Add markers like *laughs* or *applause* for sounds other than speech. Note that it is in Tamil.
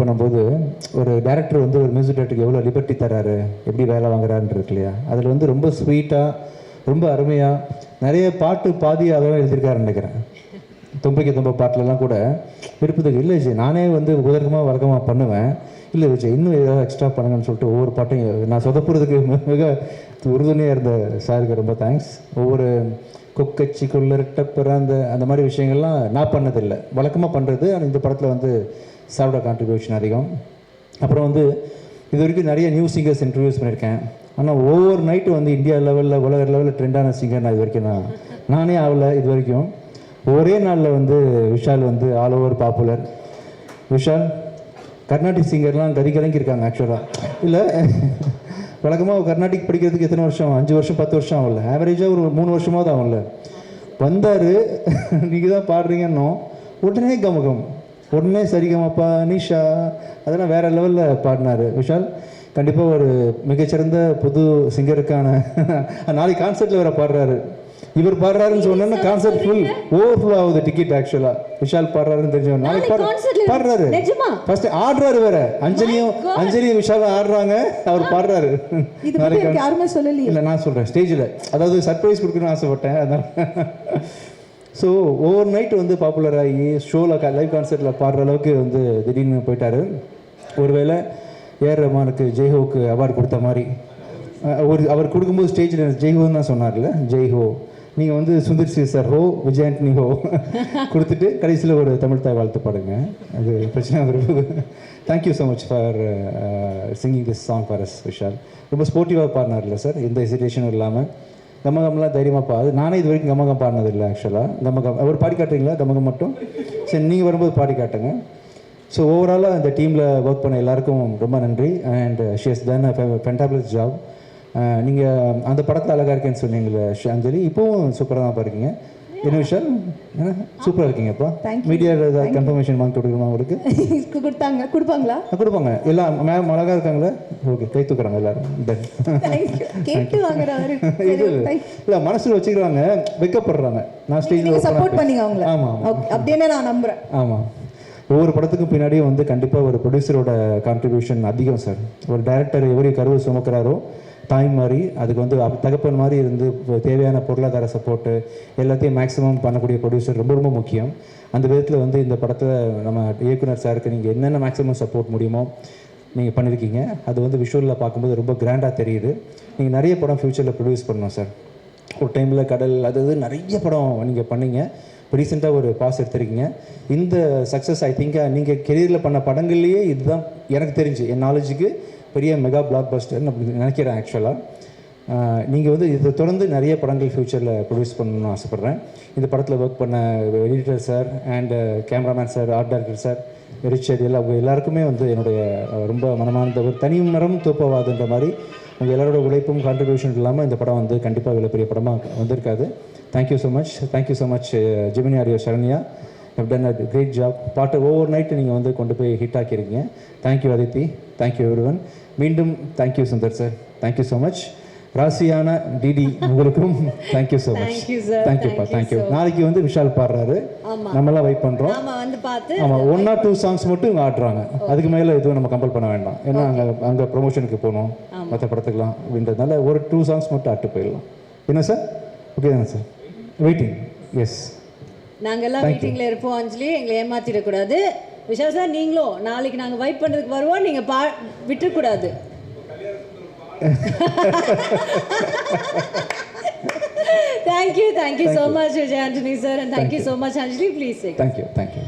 பண்ணும்போது ஒரு டேரக்டர் வந்து ஒரு மியூசிக் டேரக்டருக்கு எவ்வளோ லிபர்ட்டி தராரு எப்படி வேலை வாங்குறாருன்னு இருக்கு இல்லையா? அதில் வந்து ரொம்ப ஸ்வீட்டாக ரொம்ப அருமையாக நிறைய பாட்டு பாதி அதெல்லாம் எழுதியிருக்காருன்னு நினைக்கிறேன். தும்பைக்கு தும்ப பாட்டிலலாம் கூட விருப்பத்துக்கு இல்லை விஜய் நானே வந்து உதர்க்கமாக வழக்கமாக பண்ணுவேன். இல்லை விஜய் இன்னும் ஏதாவது எக்ஸ்ட்ரா பண்ணுங்கன்னு சொல்லிட்டு ஒவ்வொரு பாட்டையும் நான் சொதப்புறதுக்கு மிக உறுதுணையாக இருந்த சாருக்கு ரொம்ப தேங்க்ஸ் ஒவ்வொரு கொக்கச்சி கொள்ளரட்டப்புற அந்த அந்த மாதிரி விஷயங்கள்லாம் நான் பண்ணதில்லை. வழக்கமாக பண்ணுறது ஆனால் இந்த படத்தில் வந்து சாரோட கான்ட்ரிபியூஷன் அதிகம். அப்புறம் வந்து இது வரைக்கும் நிறைய நியூ சிங்கர்ஸ் இன்ட்ரடியூஸ் பண்ணியிருக்கேன். ஆனால் ஒவ்வொரு நைட்டு வந்து இந்தியா லெவலில் உலக லெவலில் ட்ரெண்டான சிங்கர் நான் இது வரைக்கும் நான் நானே ஆகலை இது வரைக்கும். ஒரே நாளில் வந்து விஷால் வந்து all over popular Vishal Carnatic சிங்கர்லாம் கதி கலங்கி இருக்காங்க ஆக்சுவலாக இல்லை வழக்கமாக கர்நாடிக் படிக்கிறதுக்கு எத்தனை வருஷம்? அஞ்சு வருஷம் பத்து வருஷம் ஆகல ஆவரேஜாக ஒரு மூணு வருஷமாவது ஆகல வந்தார் நீங்கள் தான் பாடுறீங்கன்னோ உடனே கமகம். உடனே சரிகமப்பா நிஷா அதெல்லாம் வேற லெவலில் பாடினார். விஷால் கண்டிப்பாக ஒரு மிகச்சிறந்த புது சிங்கருக்கான *laughs* நாளைக்கு கான்சர்ட்டில் வேற பாடுறாரு. இவர் பாடுறாருன்னு சொன்னா கான்சர்ட் ஃபுல் ஓவர் ஃப்ளோ ஆகுது டிக்கெட் ஆக்சுவலா விஷால் பாடுறாருன்னு தெரிஞ்சவன் நாளைக்கு பாடு பாடுறாரு? ஃபர்ஸ்ட் ஆடுறாரு வேற அஞ்சலியும் அஞ்சலியும் விஷாலும் ஆடுறாங்க. அவர் பாடுறாரு. எனக்கு யாருமே சொல்லலையே. இல்லை நான் சொல்கிறேன் ஸ்டேஜில் அதாவது சர்ப்ரைஸ் கொடுக்கணும்னு ஆசைப்பட்டேன். அதனால ஸோ ஓவர் நைட் வந்து பாப்புலர் ஆகி ஷோவில் லைவ் கான்சர்ட்டில் பாடுற அளவுக்கு வந்து திடீர்னு போயிட்டார். ஒருவேளை ஏஆர் ரஹ்மானுக்கு ஜெய்ஹோவுக்கு அவார்டு கொடுத்த மாதிரி ஒரு அவர் கொடுக்கும்போது ஸ்டேஜில் ஜெய்ஹோன்னு தான் சொன்னார்ல ஜெய்ஹோ. நீங்கள் வந்து சுந்தர் சி சார் ஹோ விஜயாண்டனி ஹோ *laughs* கொடுத்துட்டு கடைசியில் ஒரு தமிழ் தாய் வாழ்த்து பாடுங்க. அது பிரச்சனை வருது thank you so much for singing this song for us Vishal. ரொம்ப ஸ்போர்ட்டிவாக பாடினார்ல சார் எந்த ஹெசிடேஷனும் இல்லாமல் கமகம்லாம் தைரியமாக பாடு நானே இது வரைக்கும் கமகம் பாடினதில்லை ஆக்சுவலாக கமகம். அவர் பாடி காட்டுறீங்களா? கமகம் மட்டும்? சரி நீங்கள் வரும்போது பாடி காட்டுங்க. ஸோ ஓவராலாக இந்த டீமில் ஒர்க் பண்ண எல்லாருக்கும் ரொம்ப நன்றி. அண்ட் ஷியஸ் தன் ஃபென்டாபிளஸ் ஜாப் நீங்கள் அந்த படத்தில் அழகாக இருக்கேன்னு சொன்னீங்களே அஞ்சலி? இப்போவும் சூப்பராக தான் பாருக்கீங்க என்ன விஷயம்? சூப்பராக இருக்கீங்கப்பா. மீடியாவில் ஏதாவது கன்ஃபர்மேஷன் வாங்கி கொடுக்கணுமா உங்களுக்கு? *laughs* கொடுத்தாங்க. கொடுப்பாங்களா? கொடுப்பாங்க. எல்லாம் மேம் அழகாக இருக்காங்களா? ஓகே கை தூக்குறாங்க எல்லாரும். *laughs* *laughs* இது இல்லை. மனசில் வச்சுக்கிறாங்க. வெக்கப்படுறாங்க. நான் நீங்க சப்போர்ட் ஸ்டேஜில் பண்ணீங்க அவங்கள. ஆமாம் அப்படியே நான் நம்புறேன். ஆமாம் ஒவ்வொரு படத்துக்கும் பின்னாடியும் வந்து கண்டிப்பாக ஒரு ப்ரொடியூசரோட கான்ட்ரிபியூஷன் அதிகம் சார் ஒரு டைரக்டர் எவரி கருவு சுமக்கிறாரோ தாய் மாதிரி அதுக்கு வந்து தகப்பன் மாதிரி இருந்து தேவையான பொருளாதார சப்போர்ட்டு எல்லாத்தையும் மேக்ஸிமம் பண்ணக்கூடிய ப்ரொடியூசர் ரொம்ப ரொம்ப முக்கியம். அந்த விதத்தில் வந்து இந்த படத்தில் நம்ம இயக்குனர் சாருக்கு நீங்கள் என்னென்ன மேக்ஸிமம் சப்போர்ட் முடியுமோ நீங்கள் பண்ணியிருக்கீங்க அது வந்து விஷுவலில் பார்க்கும்போது ரொம்ப கிராண்டாக தெரியுது. நீங்கள் நிறைய படம் ஃப்யூச்சரில் ப்ரொடியூஸ் பண்ணணும் சார் ஒரு டைமில் கடல் அது இது நிறைய படம் நீங்கள் பண்ணீங்க. இப்போ ரீசெண்டாக ஒரு பாஸ் எடுத்திருக்கீங்க. இந்த சக்ஸஸ் ஐ திங்க் நீங்கள் கெரியரில் பண்ண படங்கள்லேயே இதுதான் எனக்கு தெரிஞ்சு என் நாலேஜுக்கு பெரிய மெகா பிளாக் பஸ்டர்னு அப்படி நினைக்கிறேன் ஆக்சுவலாக நீங்கள் வந்து இதை தொடர்ந்து நிறைய படங்கள் ஃப்யூச்சரில் ப்ரொடியூஸ் பண்ணணும்னு ஆசைப்பட்றேன். இந்த படத்தில் ஒர்க் பண்ண editor sir and cameraman sir art director sir Richard எல்லாம் அவங்க எல்லாருக்குமே வந்து என்னுடைய ரொம்ப மனமார்ந்த ஒரு தனி மரம் தூப்பவாதுன்ற மாதிரி உங்கள் எல்லாரோட உழைப்பும் கான்ட்ரிபியூஷன் இல்லாமல் இந்த படம் வந்து கண்டிப்பாக இவ்வளோ பெரிய படமாக வந்திருக்காது thank you so much thank you so much Gemini ஆரியோ Saranya have done a great job பாட்டு ஓவர் நைட்டு நீங்கள் வந்து கொண்டு போய் hit ஆக்கியிருக்கீங்க thank you Adithi thank you everyone மீண்டும் thank you Sundar sir thank you so much ராசியான டிடி உங்களுக்கும் தேங்க்யூ ஸோ மச். தேங்க்யூப்பா தேங்க்யூ நாளைக்கு வந்து விஷால் பாடுறாரு. நம்மளாம் வெயிட் பண்ணுறோம் ஆமாம் ஒன் ஆர் டூ சாங்ஸ் மட்டும் இவங்க ஆடுறாங்க. அதுக்கு மேலே எதுவும் நம்ம கம்பல் பண்ண வேண்டாம். ஏன்னா அங்கே அங்கே ப்ரொமோஷனுக்கு போகணும். மற்ற படத்துக்குலாம் அப்படின்றதுனால ஒரு டூ சாங்ஸ் மட்டும் ஆட்டு போயிடலாம். என்ன சார் ஓகே தானே சார் வெயிட்டிங் எஸ் நாங்கெல்லாம் மீட்டிங்ல இருப்போம் அஞ்சலி எங்களை ஏமாத்திடக்கூடாது. விஷால் சார் நீங்களும் நாளைக்கு நாங்க வைப் பண்றதுக்கு வருவோம். நீங்க பா விட்டுறக்கூடாது. Thank you thank you so much Vijay Antony sir and thank you so much Anjali please thank you thank you